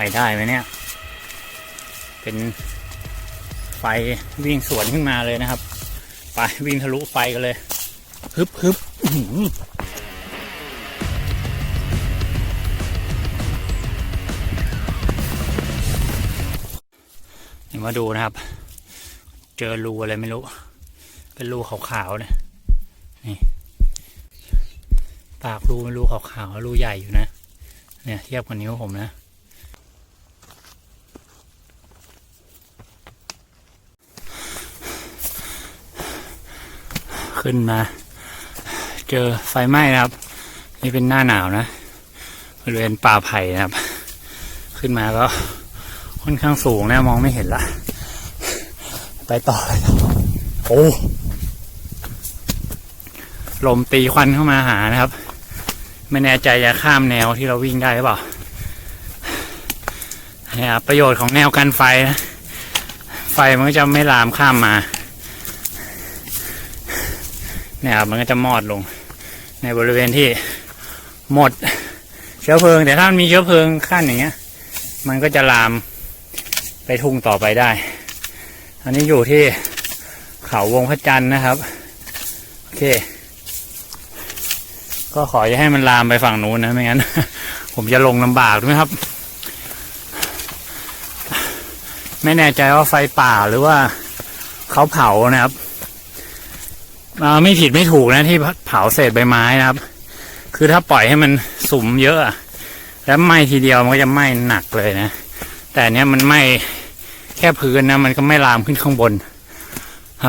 ไปได้ไหมเนี่ย เป็นไฟวิ่งสวนขึ้นมาเลยนะครับ ไปวิ่งทะลุไฟกันเลย ฮึบฮึบอื้อหือเดี๋ยวมาดูนะครับ เจอรูอะไรไม่รู้ เป็นรูขาวๆเนี่ยนี่ปากรูเป็นรูขาวๆรูใหญ่อยู่นะ เนี่ยเทียบกับนิ้วผมนะ ขึ้นมา เจอไฟไหม้นะครับ นี่เป็นหน้าหนาวนะบริเวณป่าไผ่นะครับ ขึ้นมาก็ค่อนข้างสูงนะมองไม่เห็นละไปต่อเลยโอ้ลมตีควันเข้ามาหานะครับ ไม่แน่ใจจะข้ามแนวที่เราวิ่งได้หรือเปล่าเนี่ยประโยชน์ของแนวกันไฟนะ ไฟมันก็จะไม่ลามข้ามมา นี่ยครับมันก็จะมอดลง ในบริเวณที่หมดเชื้อเพลิง แต่ถ้ามันมีเชื้อเพลิงขั้นอย่างเงี้ย มันก็จะลามไปทุ่งต่อไปได้ อันนี้อยู่ที่เขาวงพระจันทร์นะครับ โอเค ก็ขออย่าให้มันลามไปฝั่งนู้นนะไม่งั้น ผมจะลงลำบากด้วยครับ ไม่แน่ใจว่าไฟป่าหรือว่าเขาเผานะครับ ไม่ผิดไม่ถูกนะที่เผาเศษใบไม้นะครับ คือถ้าปล่อยให้มันสุมเยอะ แล้วไหม้ทีเดียวมันก็จะไหม้หนักเลยนะ แต่เนี้ยมันไหม้แค่พื้นนะ มันก็ไม่ลามขึ้นข้างบนอ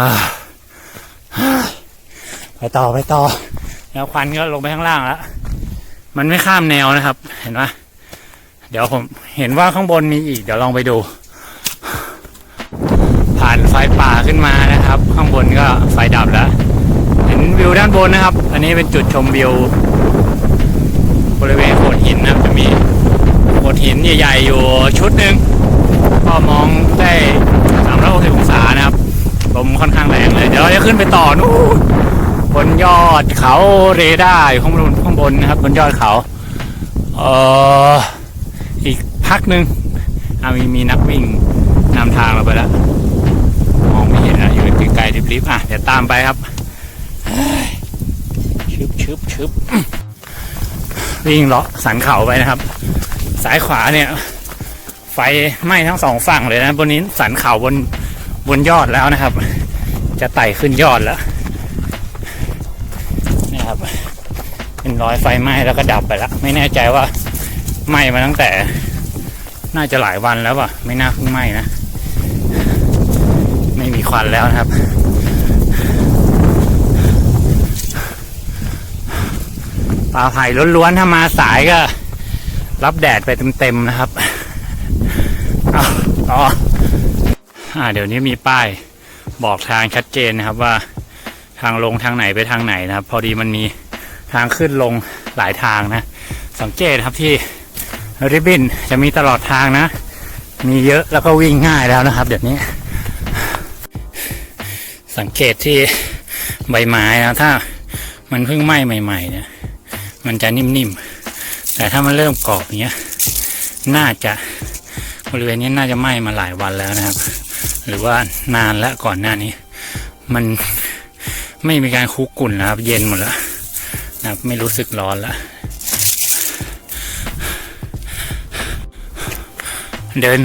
ไปต่อไปต่อแนวควันก็ลงไปข้างล่างแล้ว มันไม่ข้ามแนวนะครับ เห็นปะเดี๋ยวผมเห็นว่าข้างบนมีอีก เดี๋ยวลองไปดู ผ่านไฟป่าขึ้นมานะครับ ข้างบนก็ไฟดับแล้ว วิวด้านบนนะครับ อันนี้เป็นจุดชมวิว บริเวณโขดหินนะครับ จะมีโขดหินใหญ่ๆอยู่ชุดหนึ่งก็มองได้360องศานะครับ ลมค่อนข้างแรงเลย เดี๋ยวเราจะขึ้นไปต่อนู่นบนยอดเขาเรดาร์อยู่ข้างบนข้างบนนะครับ บนยอดเขาเอ่ออีกพักหนึ่งอะมีมีนักวิ่งนำทางเราไปแล้วมองไม่เห็นนะอยู่ไกลๆริบๆอะเดี๋ยวตามไปครับ ชึบชึบชึบวิ่งเลาะสันเขาไปนะครับ สายขวาเนี่ย ไฟไหม้ทั้งสองฝั่งเลยนะบนนี้สันเขาบนบนยอดแล้วนะครับ จะไต่ขึ้นยอดแล้วนี่ครับ เป็นรอยไฟไหม้แล้วก็ดับไปแล้วไม่แน่ใจว่าไหม้มาตั้งแต่ น่าจะหลายวันแล้วป่ะ ไม่น่าเพิ่งไหม้นะ ไม่มีควันแล้วนะครับ ป่าไผ่ล้วนๆถ้ามาสายก็ รับแดดไปเต็มๆนะครับอาต่ออ่าเดี๋ยวนี้มีป้ายบอกทางชัดเจนนะครับว่าทางลงทางไหนไปทางไหนนะครับ พอดีมันมีทางขึ้นลงหลายทางนะ สังเกตครับที่ริบบินจะมีตลอดทางนะ มีเยอะแล้วก็วิ่งง่ายแล้วนะครับ เดี๋ยวนี้ สังเกตที่ใบไม้นะถ้ามันเพิ่งไหม้ใหม่ๆเนี่ย มันจะนิ่มๆ แต่ถ้ามันเริ่มกรอบอย่างเงี้ย น่าจะบริเวณนี้น่าจะไหม้มาหลายวันแล้วนะครับ หรือว่านานแล้วก่อนหน้านี้ มันไม่มีการคุกกุ่นนะครับ เย็นหมดแล้วนะครับ ไม่รู้สึกร้อนแล้วเดิน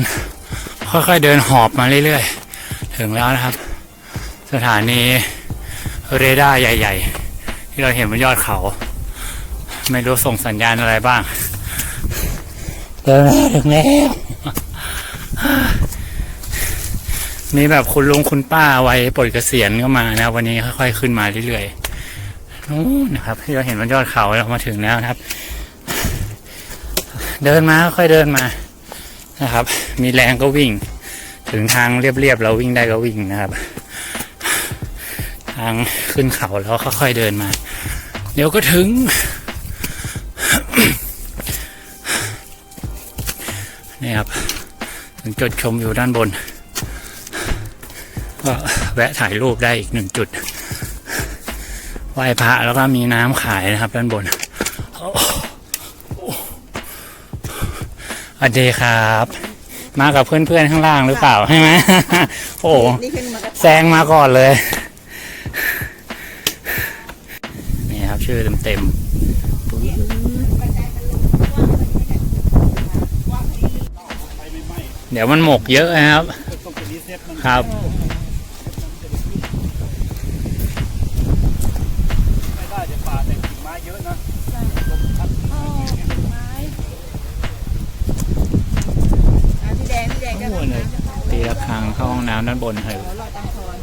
ค่อยๆเดินหอบมาเรื่อยๆ ถึงแล้วนะครับ สถานีเรดาร์ใหญ่ ๆ ที่เราเห็นบนยอดเขา ไม่รู้ส่งสัญญาณอะไรบ้างเดินแล้วถึงแล้วมีแบบคุณลุงคุณป้าวัยปลดเกษียณก็มานะวันนี้ค่อยๆขึ้นมาเรื่อยๆนู่นนะครับที่เราเห็นบนยอดเขาเรามาถึงแล้วนะครับ เดินมาค่อยๆเดินมานะครับ มีแรงก็วิ่ง ถึงทางเรียบๆเราวิ่งได้ก็วิ่งนะครับ ทางขึ้นเขาแล้วค่อยๆเดินมา เดี๋ยวก็ถึง นี่ครับถึงจุดชมอยู่ด้านบน ก็แวะถ่ายรูปได้อีกหนึ่งจุดไหว้พระแล้วก็มีน้ำขายนะครับ ด้านบนอวัสดีครับ มากับเพื่อนๆข้างล่างหรือเปล่าใช่ไหมโอ้โหแซงมาก่อนเลย นี่ครับชื่อเต็มๆปุ๊บ เดี๋ยวมันหมกเยอะนะครับ ครับ ไม่ได้จะป่าแต่กิ่งไม้เยอะนะอะพี่แดงพี่แดงจะโอ้โหเลยตีระฆังเข้าห้องน้ำด้านบนเถอะรอตังทอน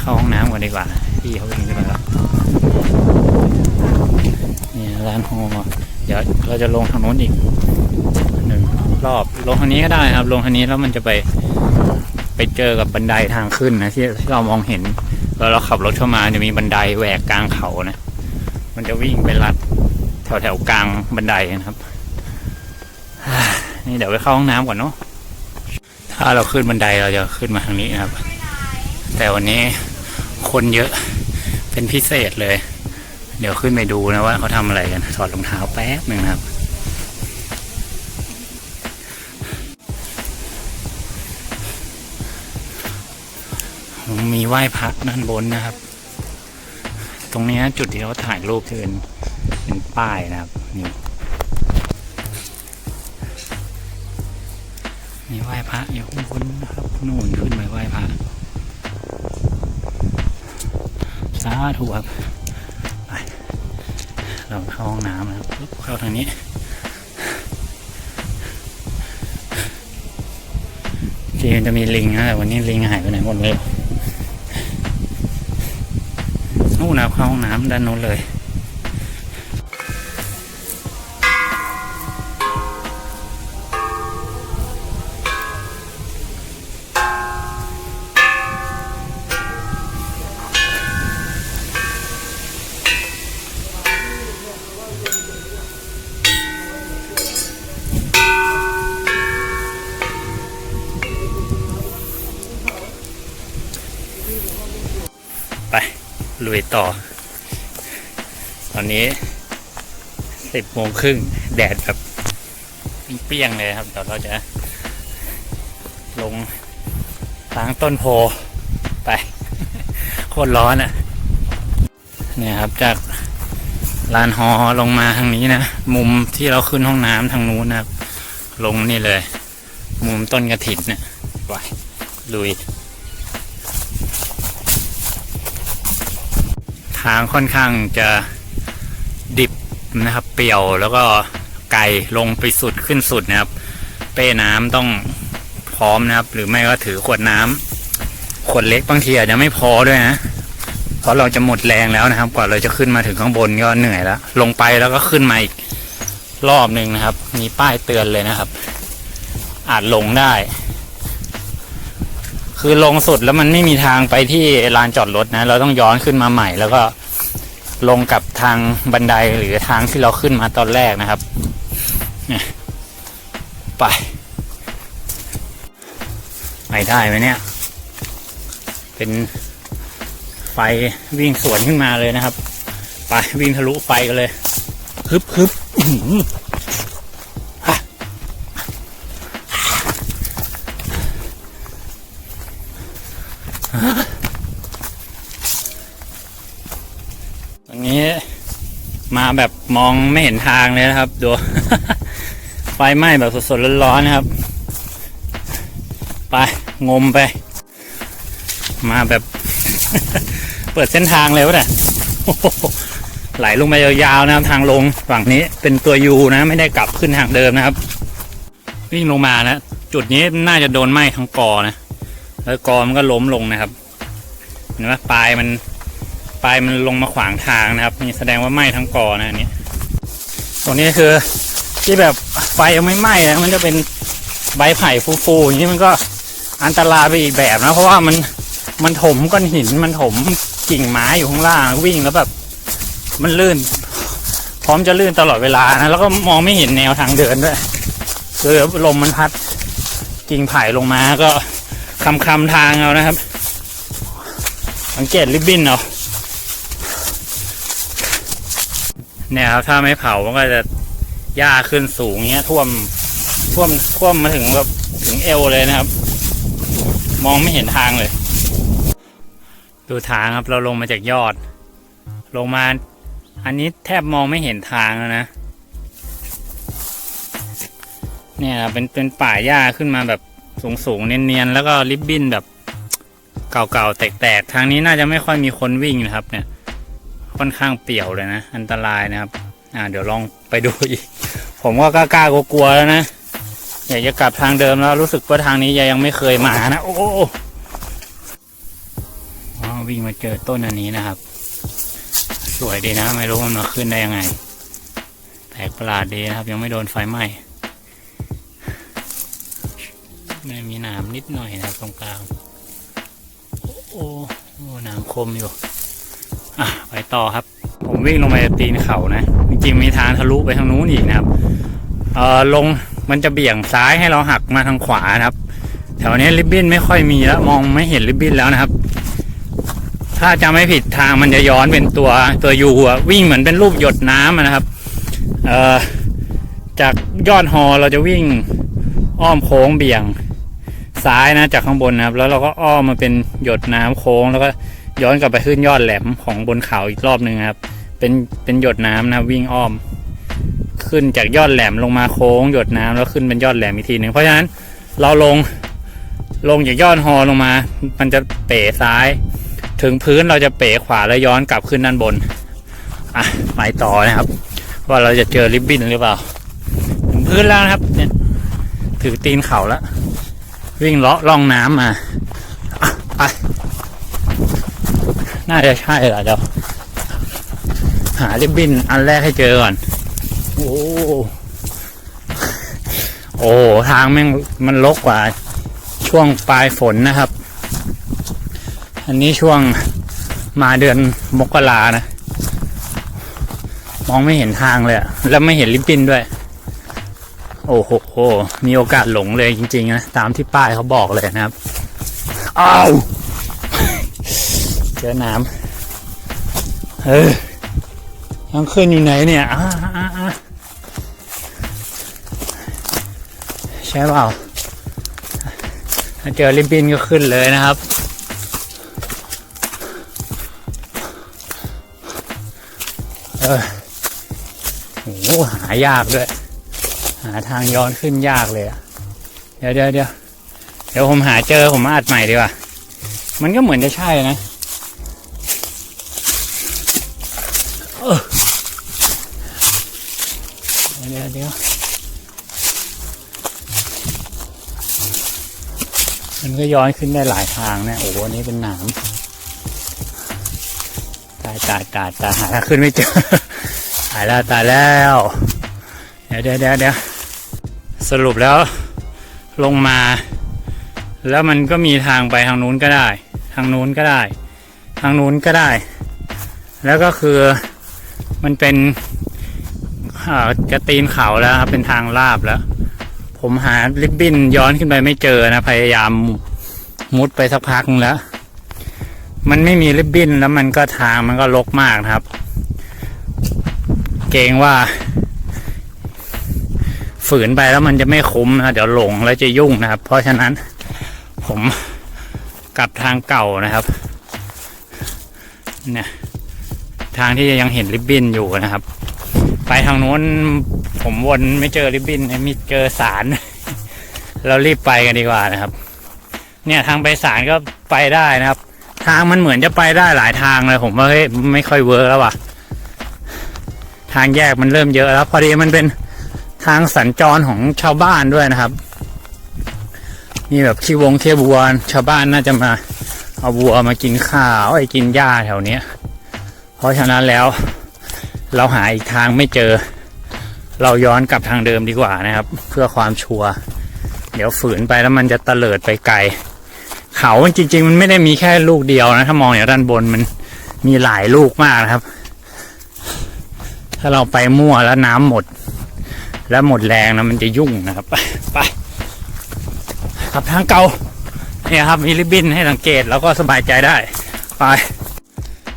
เข้าห้องน้ำก่อนดีกว่าพี่เขาวิ่งขึ้นมาแล้วนี่ร้านโฮมอะเดี๋ยวเราจะลงทางโน้นอีกหนึ่งรอบลงทางนี้ก็ได้ครับ ลงทางนี้แล้วมันจะไปไปเจอกับบันไดทางขึ้นนะที่ที่เรามองเห็นแล้วเราขับรถเข้ามาจะมีบันไดแหวกกลางเขานะ มันจะวิ่งไปลัดแถวแถวๆกลางบันไดนะครับนี่เดี๋ยวไปเข้าห้องน้ำก่อนเนาะถ้าเราขึ้นบันไดเราจะขึ้นมาทางนี้นะครับ แต่วันนี้คนเยอะเป็นพิเศษเลย เดี๋ยวขึ้นไปดูนะว่าเขาทำอะไรกันถอดรองเท้าแป๊บหนึ่งครับ มีไหว้พระด้านบนนะครับ ตรงนี้จุดที่เขาถ่ายรูปที่เป็นเป็นป้ายนะครับนี่มีไหว้พระอยู่ข้างบนนะครับนู่นขึ้นไปไหว้พระสาธุครับ เราเข้าห้องน้ำนะครับเข้าทางนี้จริงจะมีลิงนะแต่วันนี้ลิงหายไปไหนหมดเลยนู่นนะเข้าห้องน้ำด้านโน้นเลย ต่อ ตอนนี้สิบโมงครึ่งแดดแบบเปรี้ยงเลยครับเดี๋ยวเราจะลงล้างต้นโพไป โคตรร้อนอะ่ะเนี่ยครับจากลานฮอลงมาทางนี้นะ มุมที่เราขึ้นห้องน้ำทางนู้นนะครับ ลงนี่เลย มุมต้นกระถินเนี่ยไปลุย ทางค่อนข้างจะดิบนะครับ เปี่ยวแล้วก็ไกลลงไปสุดขึ้นสุดนะครับ เป้น้ำต้องพร้อมนะครับ หรือไม่ก็ถือขวดน้ำขวดเล็กบางทีอาจจะไม่พอด้วยนะเพราะเราจะหมดแรงแล้วนะครับ กว่าเราจะขึ้นมาถึงข้างบนก็เหนื่อยแล้ว ลงไปแล้วก็ขึ้นมาอีกรอบหนึ่งนะครับ มีป้ายเตือนเลยนะครับ อาจลงได้ คือลงสุดแล้วมันไม่มีทางไปที่ลานจอดรถนะ เราต้องย้อนขึ้นมาใหม่ แล้วก็ลงกับทางบันไดหรือทางที่เราขึ้นมาตอนแรกนะครับเนี่ยไป ไปได้ไหมเนี่ย เป็นไฟวิ่งสวนขึ้นมาเลยนะครับ ไปวิ่งทะลุไฟกันเลยฮึบฮึบอื้อหืออะ ตอนนี้มาแบบมองไม่เห็นทางเลยนะครับ ดู ไฟไหม้แบบสดๆร้อนๆนะครับ ไป งมไป มาแบบ เปิดเส้นทางเลยวะเนี่ยไหลลงไปยาวๆนะครับทางลงฝั่งนี้เป็นตัวยูนะ ไม่ได้กลับขึ้นทางเดิมนะครับวิ่งลงมานะ จุดนี้น่าจะโดนไหม้ทั้งกอนะ แล้วกอมันก็ล้มลงนะครับเห็นไหมปลายมันปลายมันลงมาขวางทางนะครับ นี่แสดงว่าไหม้ทั้งกอนะอันนี้ ตรงนี้คือที่แบบไฟยังไม่ไหม้นะมันจะเป็นใบไผ่ฟูๆอย่างนี้มันก็อันตรายไปอีกแบบนะเพราะว่ามันมันถมก้อนหินมันถมกิ่งไม้อยู่ข้างล่างวิ่งแล้วแบบ มันลื่น พร้อมจะลื่นตลอดเวลานะแล้วก็มองไม่เห็นแนวทางเดินด้วยคือลมมันพัดกิ่งไผ่ลงมาก็ คำคำทางเอานะครับ สังเกตริบบิ้นเอาเนี่ยครับถ้าไม่เผามันก็จะหญ้าขึ้นสูงเงี้ยท่วมท่วมท่วมมาถึงแบบถึงเอวเลยนะครับ มองไม่เห็นทางเลย ดูทางครับเราลงมาจากยอด ลงมาอันนี้แทบมองไม่เห็นทางแล้วนะเนี่ยครับเป็นเป็นป่าหญ้าขึ้นมาแบบ สูงสูงๆเนียนๆแล้วก็ริบบิ้นแบบเก่าๆแตกๆทางนี้น่าจะไม่ค่อยมีคนวิ่งนะครับ เนี่ย ค่อนข้างเปี่ยวเลยนะ อันตรายนะครับ อ่า เดี๋ยวลองไปดูอีก ผมก็กล้ากลัวๆแล้วนะอยากจะกลับทางเดิมแล้วรู้สึกว่าทางนี้ยังไม่เคยมานะโอ้วิ่งมาเจอต้นอันนี้นะครับ สวยดีนะ ไม่รู้มันมาขึ้นได้ยังไงแปลกประหลาดดีนะครับ ยังไม่โดนไฟไหม้ ไม่มีหนามนิดหน่อยนะตรงกลาง โอ้โอ้หนามคมอยู่ อะ ไปต่อครับ ผมวิ่งลงไปตีนเขานะ จริงๆมีทางทะลุไปทางนู้นอีกนะครับ เอ่อ ลงมันจะเบี่ยงซ้ายให้เราหักมาทางขวานะครับ แถวนี้ริบบิ้นไม่ค่อยมีแล้ว มองไม่เห็นริบบิ้นแล้วนะครับ ถ้าจำไม่ผิดทางมันจะย้อนเป็นตัวตัวยูอะวิ่งเหมือนเป็นรูปหยดน้ำนะครับ เอ่อ จากยอดฮอเราจะวิ่งอ้อมโค้งเบี่ยง ซ้ายนะจากข้างบนนะครับ แล้วเราก็อ้อมมาเป็นหยดน้ำโค้ง แล้วก็ย้อนกลับไปขึ้นยอดแหลมของบนเขาอีกรอบหนึ่งครับ เป็นเป็นหยดน้ำนะวิ่งอ้อม ขึ้นจากยอดแหลมลงมาโค้งหยดน้ำแล้วขึ้นเป็นยอดแหลมอีกทีหนึ่งเพราะฉะนั้นเราลงลงจากยอดฮอลงมา มันจะเป๋ซ้าย ถึงพื้นเราจะเป๋ขวาแล้วย้อนกลับขึ้นด้านบนอะไปต่อนะครับ ว่าเราจะเจอริบบิ้นหรือเปล่า ถึงพื้นแล้วนะครับ เนี่ย ถือตีนเข่าแล้ว วิ่งเลาะล่องน้ำมาไปน่าจะใช่แหละเดี๋ยวหาริบบิ้นอันแรกให้เจอก่อน โอ้โอ้ทางแม่งมันลกกว่า ช่วงปลายฝนนะครับ อันนี้ช่วงมาเดือนมกรานะ มองไม่เห็นทางเลยแล้วไม่เห็นริบบิ้นด้วย โอ้โหโห มีโอกาสหลงเลยจริง ๆ นะ ตามที่ป้ายเขาบอกเลยนะครับ อ้าวเจอน้ำเออยังขึ้นอยู่ไหนเนี่ยอ่าอ่าอ่าใช่เปล่าถ้าเจอริบบิ้นก็ขึ้นเลยนะครับ เออโหหายากด้วย หาทางย้อนขึ้นยากเลยอะเดี๋ยวเดี๋ยวเดี๋ยวเดี๋ยวผมหาเจอผมมาอัดใหม่ดีกว่า มันก็เหมือนจะใช่นะเออเดี๋ยวเดี๋ยวมันก็ย้อนขึ้นได้หลายทางนะโอ้โหนี้เป็นหนามตายตายตายตายหาขึ้นไม่เจอ ตายแล้วตายแล้ว เดี๋ยวเดี๋ยวเดี๋ยว สรุปแล้วลงมา แล้วมันก็มีทางไปทางนู้นก็ได้ ทางนู้นก็ได้ ทางนู้นก็ได้ แล้วก็คือมันเป็นกระตีนเขาแล้วครับเป็นทางลาบแล้ว ผมหาลิบบิ้นย้อนขึ้นไปไม่เจอนะ พยายามมุดไปสักพักนึงแล้ว มันไม่มีลิบบิ้นแล้วมันก็ทางมันก็ลกมากครับ เกรงว่า ฝืนไปแล้วมันจะไม่คุ้มนะเดี๋ยวหลงแล้วจะยุ่งนะครับ เพราะฉะนั้นผมกลับทางเก่านะครับเนี่ยทางที่ยังเห็นริบบิ้นอยู่นะครับ ไปทางโน้นผมวนไม่เจอริบบิ้นมีเจอสาร เรารีบไปกันดีกว่านะครับ เนี่ยทางไปสารก็ไปได้นะครับ ทางมันเหมือนจะไปได้หลายทางเลย ผมว่าเฮ้ยไม่ค่อยเวิร์กแล้วว่ะ ทางแยกมันเริ่มเยอะแล้ว พอดีมันเป็น ทางสัญจรของชาวบ้านด้วยนะครับ มีแบบขี้วงเทียบัวชาวบ้านน่าจะมา เอาวัวมากินข้าวไอ้กินหญ้าแถวเนี้ย เพราะฉะนั้นแล้ว เราหาอีกทางไม่เจอ เราย้อนกลับทางเดิมดีกว่านะครับ เพื่อความชัวร์เดี๋ยวฝืนไปแล้วมันจะตะเลิดไปไกล เขาจริง ๆ มันไม่ได้มีแค่ลูกเดียวนะถ้ามองอย่างด้านบนมันมีหลายลูกมากนะครับ ถ้าเราไปมั่วแล้วน้ำหมด แล้วหมดแรงนะมันจะยุ่งนะครับ ไปขับทางเก่าเนี่ยครับมีริบบิ้นให้สังเกตแล้วก็สบายใจได้ไป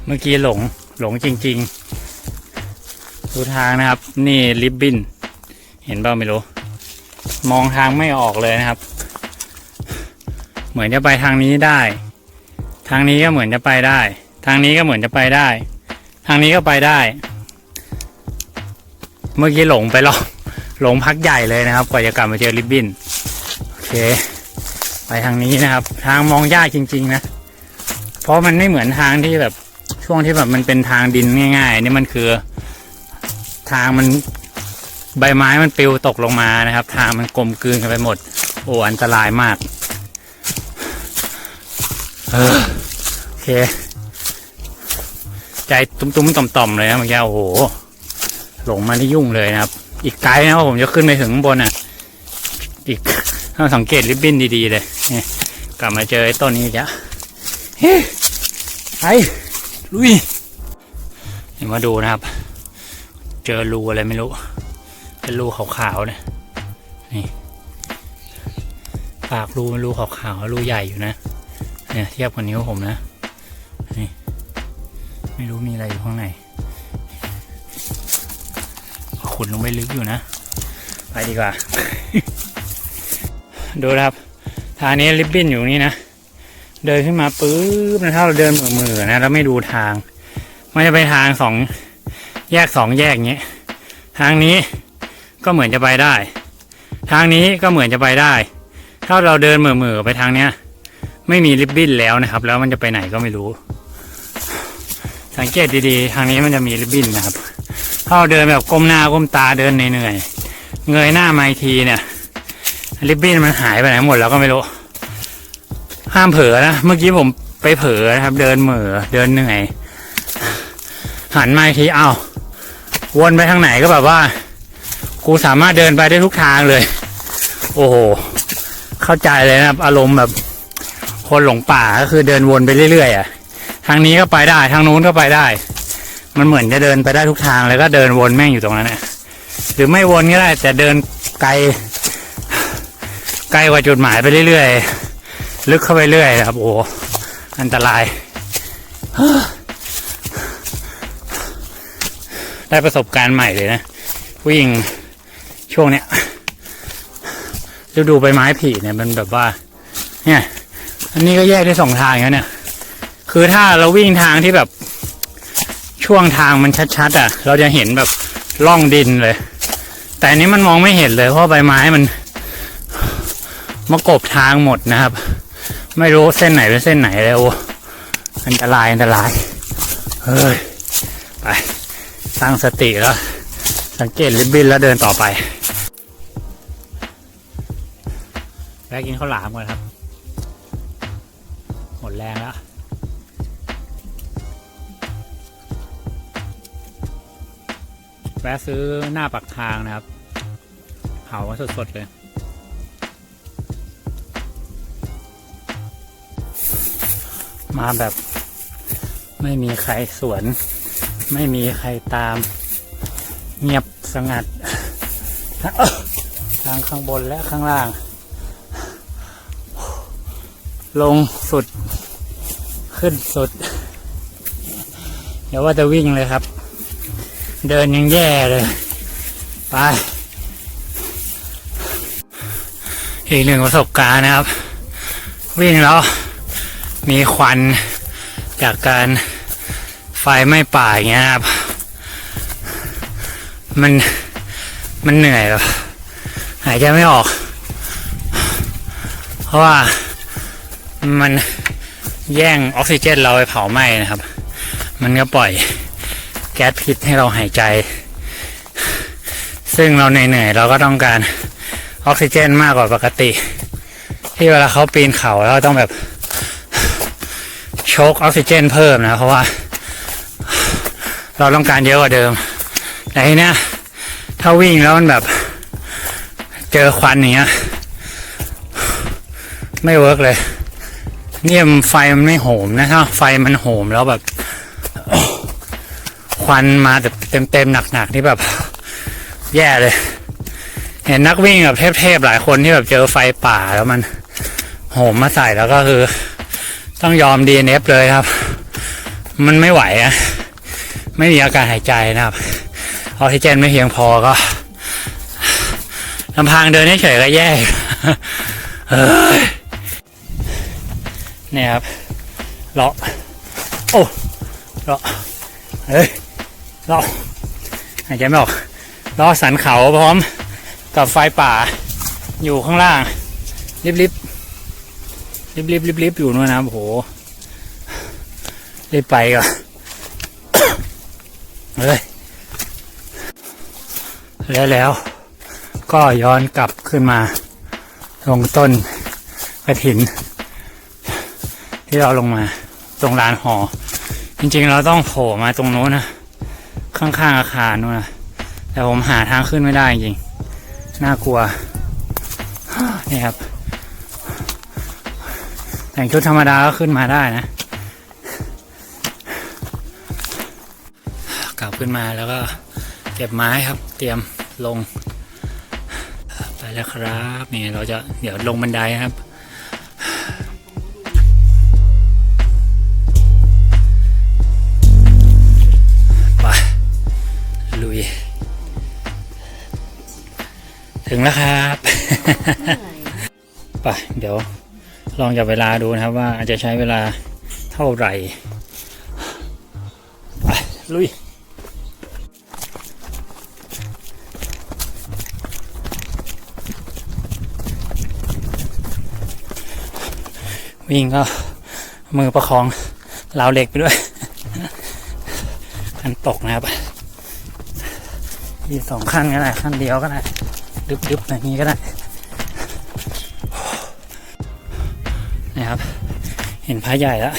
เมื่อกี้หลงหลงจริง ๆ ดูทางนะครับ นี่ริบบินเห็นเปล่าไม่รู้ มองทางไม่ออกเลยนะครับ เหมือนจะไปทางนี้ได้ ทางนี้ก็เหมือนจะไปได้ ทางนี้ก็เหมือนจะไปได้ ทางนี้ก็ไปได้ เมื่อกี้หลงไปรอบ หลงพักใหญ่เลยนะครับ กว่าจะกลับมาเจอริบบินโอเค ไปทางนี้นะครับ ทางมองยากจริง ๆ นะ เพราะมันไม่เหมือนทางที่แบบช่วงที่แบบมันเป็นทางดินง่าย ๆ นี่มันคือ ทางมันใบไม้มันปลิวตกลงมานะครับ ทางมันกลมกลืนกันไปหมด โอ้อันตรายมากเออโอเค ใจตุ้มๆต่อมๆเลยนะเมื่อกี้โอ้โห หลงมาที่ยุ่งเลยนะครับ อีกไกลนะว่าผมจะขึ้นไปถึงข้างบนอะ อีกต้องสังเกตริบบิ้นดีๆเลยนี่กลับมาเจอไอ้ต้นนี้อีกแล้วเฮ้ยไปลุยเดี๋ยวมาดูนะครับ เจอรูอะไรไม่รู้ เป็นรูขาวๆเนี่ยนี่ปากรูเป็นรูขาวๆรูใหญ่อยู่นะเนี่ยเทียบกับนิ้วผมนะนี่ไม่รู้มีอะไรอยู่ข้างใน ขุดลงไปลึกอยู่นะ ไปดีกว่า ดูนะครับ ทางนี้ริบบิ้นอยู่นี่นะ เดินขึ้นมาปุ๊บนะถ้าเราเดินเหมือๆนะแล้วไม่ดูทาง มันจะไปทางสองแยกสองแยกอย่างเงี้ย ทางนี้ก็เหมือนจะไปได้ ทางนี้ก็เหมือนจะไปได้ ถ้าเราเดินเหม่อๆไปทางเนี้ย ไม่มีริบบิ้นแล้วนะครับ แล้วมันจะไปไหนก็ไม่รู้ สังเกตดีๆ ทางนี้มันจะมีริบบิ้นนะครับ ถ้าเราเดินแบบก้มหน้าก้มตาเดินเหนื่อยๆ เงยหน้ามาทีเนี่ย ริบบิ้นมันหายไปไหนหมดแล้วก็ไม่รู้ ห้ามเผลอนะ เมื่อกี้ผมไปเผลอนะครับ เดินเหม่อเดินเหนื่อย หันมาอีกทีอ้าวนไปทางไหนก็แบบว่า กูสามารถเดินไปได้ทุกทางเลย โอ้โห เข้าใจเลยนะครับ อารมณ์แบบคนหลงป่าก็คือเดินวนไปเรื่อยๆอะ ทางนี้ก็ไปได้ ทางนู้นก็ไปได้ มันเหมือนจะเดินไปได้ทุกทางแล้วก็เดินวนแม่งอยู่ตรงนั้นน่ะหรือไม่วนก็ได้ แต่เดินไกล ไกลกว่าจุดหมายไปเรื่อยๆ ลึกเข้าไปเรื่อยนะครับโอ้อันตราย ได้ประสบการณ์ใหม่เลยนะ วิ่งช่วงเนี้ยฤดูใบไม้ผลิเนี่ยมันแบบว่า เนี่ย อันนี้ก็แยกได้สองทางแล้วเนี่ย คือถ้าเราวิ่งทางที่แบบช่วงทางมันชัดๆ อะ เราจะเห็นแบบร่องดินเลย แต่นนี้มันมองไม่เห็นเลย เพราะใบไม้มันมากบทางหมดนะครับ ไม่รู้เส้นไหนเป็นเส้นไหนเลยโอ้อันตรายอันตรายเฮ้ยไปตั้งสติแล้ว สังเกตริบบิ้นแล้วเดินต่อไปแวะกินข้าวหลามก่อนครับ หมดแรงแล้ว แวะซื้อหน้าปักทางนะครับ เผาสดๆเลยมาแบบไม่มีใครสวน ไม่มีใครตาม เงียบสงัดทางข้างบนและข้างล่าง ลงสุด ขึ้นสุด เดี๋ยวว่าจะวิ่งเลยครับ เดินยังแย่เลย ไป อีกหนึ่งประสบการณ์นะครับ วิ่งแล้วมีควันจากการไฟไหม้ป่าอย่างเงี้ยครับ มันมันเหนื่อยแบบหายใจไม่ออก เพราะว่ามันแย่งออกซิเจนเราไปเผาไหม้นะครับ มันก็ปล่อย แก๊สพิษให้เราหายใจ ซึ่งเราเหนื่อยๆเราก็ต้องการออกซิเจนมากกว่าปกติ ที่เวลาเขาปีนเขาแล้วต้องแบบโชกออกซิเจนเพิ่มนะเพราะว่า เราต้องการเยอะกว่าเดิมแต่ทีเนี้ยถ้าวิ่งแล้วมันแบบ เจอควันอย่างเงี้ยไม่เวิร์กเลยเนี่ยมไฟมันไม่โหมนะถ้าไฟมันโหมแล้วแบบ ควันมาแบบเต็มๆหนักๆนี่แบบ แย่เลย เห็นนักวิ่งแบบเทพๆหลายคนที่แบบเจอไฟป่าแล้วมันโหมมาใส่แล้วก็คือ ต้องยอม DNF เลยครับ มันไม่ไหวอะไม่มีอากาศหายใจนะครับออกซิเจนไม่เพียงพอก็ลำพังเดินเฉยก็แย่เฮ้ยเนี่ยครับเลาะโอ้เลาะเฮ้ย เลาหายใจไม่ออกเลาะสันเขาพร้อมกับไฟป่าอยู่ข้างล่าง ริบริบริบริบริบริบอยู่นู่นนะโอ้โหรีบไปก่อนเฮ้ยแล้วแล้ว ก็ย้อนกลับขึ้นมาตรงต้นกระถิน ที่เราลงมาตรงลานหอ จริงๆเราต้องโผล่มาตรงโน้นนะ ข้างๆอาคารนู้นนะแต่ผมหาทางขึ้นไม่ได้จริงๆน่ากลัว นี่ครับ แต่งชุดธรรมดาก็ขึ้นมาได้นะ กลับขึ้นมาแล้วก็เก็บไม้ครับ เตรียมลง ไปแล้วครับ นี่เราจะเดี๋ยวลงบันไดครับ ถึงแล้วครับไปเดี๋ยวลองจับเวลาดูนะครับว่าจะใช้เวลาเท่าไหร่ไปลุยวิ่งก็มือประคองราวเหล็กไปด้วยขั้นตกนะครับมีสองขั้นก็ได้ขั้นเดียวก็ได้ ดึบๆอย่างนี้ก็ได้นะครับ เห็นพระใหญ่แล้ว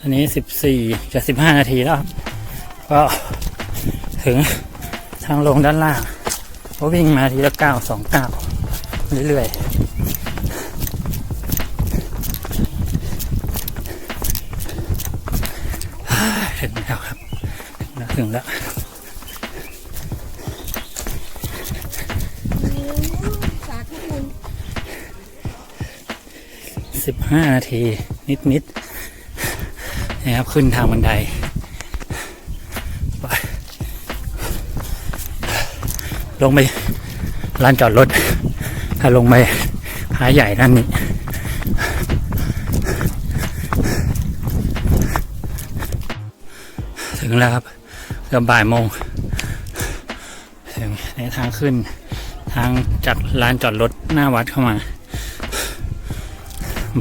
อันนี้สิบสี่จะสิบห้านาทีแล้วครับก็ถึงทางลงด้านล่างก็วิ่งมาทีละเก้าสองเก้าเรื่อยๆถึงแล้วครับ ถึงแล้ว สาธุคุณ สิบห้านาที นิดนิดๆนะครับ ขึ้นทางบันไดไปลงไปลานจอดรถ ถ้าลงไปหาใหญ่ด้านนี้ถึงแล้วครับเกือบบ่ายโมงถึงในทางขึ้น ทางจากลานจอดรถหน้าวัดเข้ามา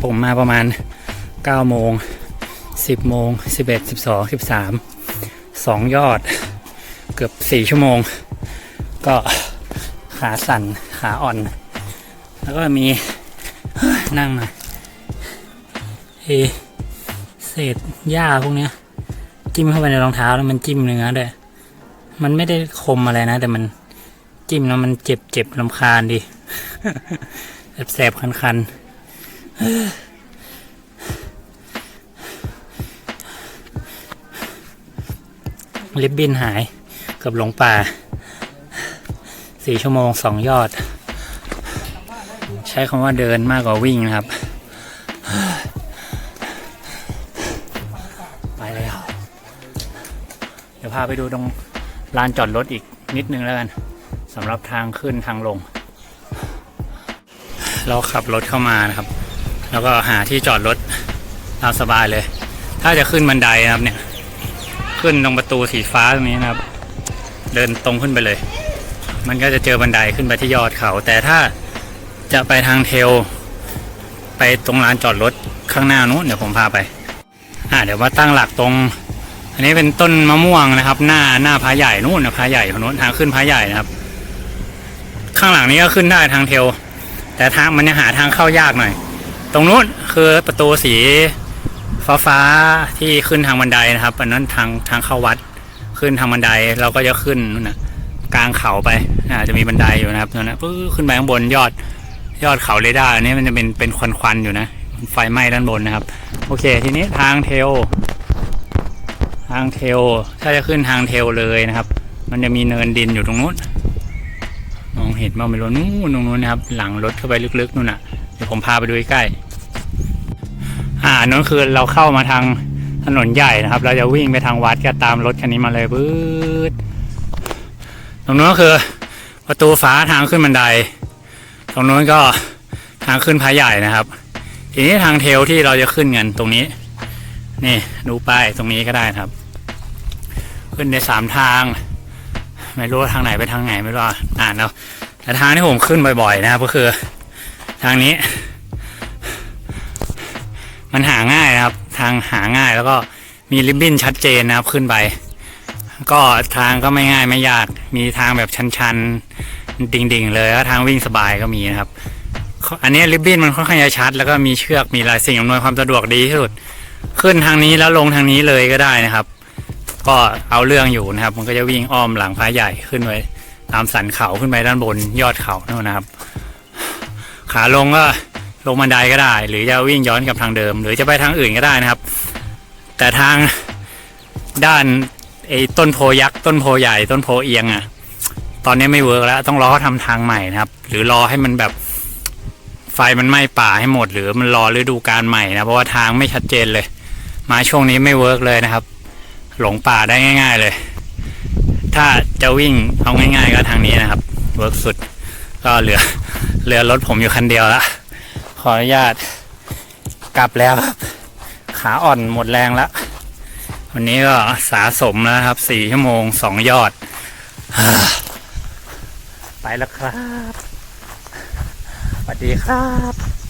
ผมมาประมาณ9โมง 10โมง 11 12 13 2 ยอด เกือบ 4 ชั่วโมง ก็ขาสั่นขาอ่อน แล้วก็มีนั่งหน่อยเอเศษหญ้าพวกเนี้ย จิ้มเข้าไปในรองเท้าแล้วมันจิ้มเนื้อด้วยมันไม่ได้คมอะไรนะ แต่มันจิ้มแล้วมันเจ็บเจ็บลำคาญดีแสบๆคันๆ ลิบบินหายเกือบหลงป่าสี่ชั่วโมงสองยอด ใช้คำว่าเดินมากกว่าวิ่งนะครับ ไปแล้ว เดี๋ยวพาไปดูตรงลานจอดรถอีกนิดนึงแล้วกันสำหรับทางขึ้นทางลง เราขับรถเข้ามานะครับ แล้วก็หาที่จอดรถตามสบายเลย ถ้าจะขึ้นบันไดนะครับเนี่ย ขึ้นตรงประตูสีฟ้าตรงนี้นะครับ เดินตรงขึ้นไปเลย มันก็จะเจอบันไดขึ้นไปที่ยอดเขา แต่ถ้าจะไปทางเทล ไปตรงลานจอดรถข้างหน้านู้นเดี๋ยวผมพาไป อ่าเดี๋ยวมาตั้งหลักตรง อันนี้เป็นต้นมะม่วงนะครับ หน้าหน้าพระใหญ่นู่นนะพระใหญ่ของนู้นทางขึ้นพระใหญ่นะครับ ข้างหลังนี้ก็ขึ้นได้ทางเทล แต่ทางมันจะหาทางเข้ายากหน่อย ตรงนู้นคือประตูสีฟ้าฟ้าที่ขึ้นทางบันไดนะครับอันนั้นทางทางเข้าวัดขึ้นทางบันไดเราก็จะขึ้นนู่นนะกลางเขาไปอ่าจะมีบันไดอยู่นะครับนั่นนะปื้อขึ้นไปข้างบนยอดยอดเขาเรดาร์อันนี้มันจะเป็นเป็นควันควันๆอยู่นะไฟไหม้ด้านบนนะครับ โอเค ทีนี้ทางเทล ทางเทล ถ้าจะขึ้นทางเทลเลยนะครับ มันจะมีเนินดินอยู่ตรงนู้นมองเห็นบ้างไม่รู้นู่นตรงนู้นนะครับ หลังรถเข้าไปลึกๆนู่นน่ะ ดี๋ยวผมพาไปดูใกล้ๆอ่านั่นคือเราเข้ามาทางถนนใหญ่นะครับ เราจะวิ่งไปทางวัดก็ตามรถคันนี้มาเลยปื๊ดตรงนู้นก็คือประตูฟ้าทางขึ้นบันได ตรงนู้นก็ทางขึ้นพระใหญ่นะครับ ทีนี้ทางเทลที่เราจะขึ้นกันตรงนี้ นี่ดูป้ายตรงนี้ก็ได้ครับ ขึ้นในสามทาง ไม่รู้ว่าทางไหนไปทางไหนไม่รู้อะอ่านแล้วแต่ทางที่ผมขึ้นบ่อยๆนะครับก็คือ ทางนี้ มันหาง่ายนะครับ ทางหาง่ายแล้วก็มีริบบิ้นชัดเจนนะครับขึ้นไป ก็ทางก็ไม่ง่ายไม่ยาก มีทางแบบชันๆ ดิ่งๆ เลยแล้วทางวิ่งสบายก็มีนะครับ อันนี้ริบบิ้นมันค่อนข้างจะชัด แล้วก็มีเชือกมีหลายสิ่งอำนวยความสะดวกดีที่สุด ขึ้นทางนี้แล้วลงทางนี้เลยก็ได้นะครับ ก็เอาเรื่องอยู่นะครับ มันก็จะวิ่งอ้อมหลังพระใหญ่ขึ้นไปตามสันเขาขึ้นไปด้านบนยอดเขาโน่นนะครับ ขาลงก็ลงบันไดก็ได้ หรือจะวิ่งย้อนกับทางเดิม หรือจะไปทางอื่นก็ได้นะครับ แต่ทางด้านไอ้ต้นโพยักษ์ต้นโพใหญ่ต้นโพเอียงอะ่ะ ตอนนี้ไม่เวิร์กแล้วต้องรอเขาทำทางใหม่นะครับ หรือรอให้มันแบบไฟมันไหม้ป่าให้หมด หรือมันรอฤดูกาลใหม่นะ เพราะว่าทางไม่ชัดเจนเลย มาช่วงนี้ไม่เวิร์กเลยนะครับ หลงป่าได้ง่าย ๆเลย ถ้าจะวิ่งเอาง่าย ๆ ก็ทางนี้นะครับเวิร์กสุดก็เหลือ เหลือรถผมอยู่คันเดียวละขออนุญาตกลับแล้วครับ ขาอ่อนหมดแรงแล้ว วันนี้ก็สะสมแล้วครับสี่ชั่วโมงสองยอด ไปแล้วครับสวัสดีครับ